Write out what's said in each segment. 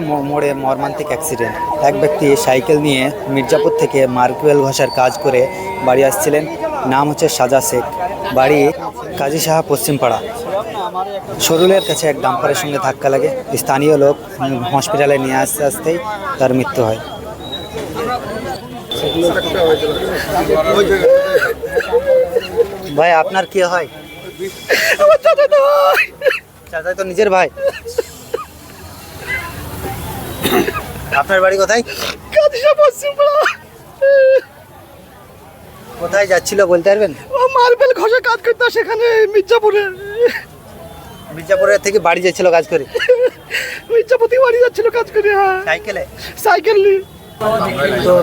মো- মোড়ে মর্মান্তিক অ্যাক্সিডেন্ট এক ব্যক্তি সাইকেল নিয়ে মির্জাপুর থেকে মার্কুয়েল ঘষার কাজ করে বাড়ি আসছিলেন। নাম হচ্ছে সাজা শেখ। বাড়ি কাজী সাহা পশ্চিমপাড়া। সরুলিয়ার কাছে এক ডাম্পারের সঙ্গে ধাক্কা লাগে। স্থানীয় লোক হসপিটালে নিয়ে আসতে আসতেই তার মৃত্যু হয়। ভাই আপনার কি হয়? চাচাই তো নিজের ভাই। আপনার বাড়ি কোথায়? কোথায় যাচ্ছিল বলতে পারবেন? ও মার্বেল ঘষা কাজ করতো সেখানে মির্জাপুরে। মির্জাপুরের থেকে বাড়ি যাচ্ছিল কাজ করে? মির্জাপুর বাড়ি যাচ্ছিল কাজ করে হ্যাঁ। সাইকেলে? সাইকেল নিয়ে। তো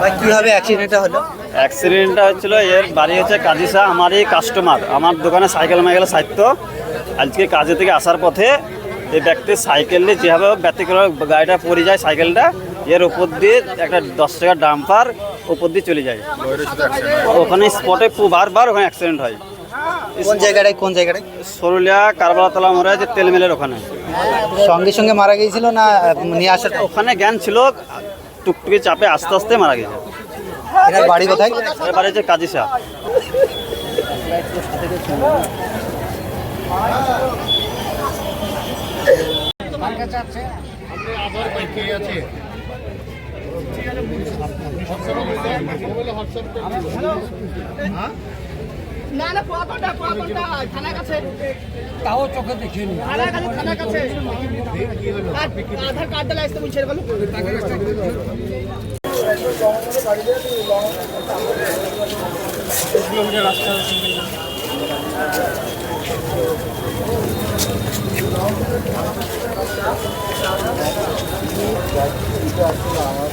ভাই কীভাবে অ্যাক্সিডেন্টটা হলো? অ্যাক্সিডেন্টটা হচ্ছিল এর বাড়ি হচ্ছে কাজিসা আমারই কাস্টমার আমার দোকানে সাইকেল মাইকেল সাহিত্য। আজকে কাজে থেকে আসার পথে এই ব্যক্তি সাইকেল নিয়ে যেভাবে হোক ব্যতিক্রম গাড়িটা পড়ে যায় সাইকেলটা এর উপর দিয়ে একটা দশ টাকার ডাম্পার উপর দিয়ে চলে যায়। ওখানে স্পটে বারবার ওখানে অ্যাক্সিডেন্ট হয়। কোন জায়গাটায় কোন জায়গাটায়? সরুলিয়া কারবালাতলা মোড়ে যে তেল মিলের ওখানে। সঙ্গে সঙ্গে মারা গিয়েছিল না নিয়ে আসার ওখানে জ্ঞান ছিল টুকটুকি চাপে আস্তে আস্তে মারা গেছে এনার বাড়ি কোথায় এবারে যে কাজিসা না না পোয়া কোনটা পোয়া কোনটা থানার কাছে। তাও চোখে দেখিনি। থানার কাছে থানার কাছে। আধার কার্ড দিলে বলছে বলো এটা আসলে আমার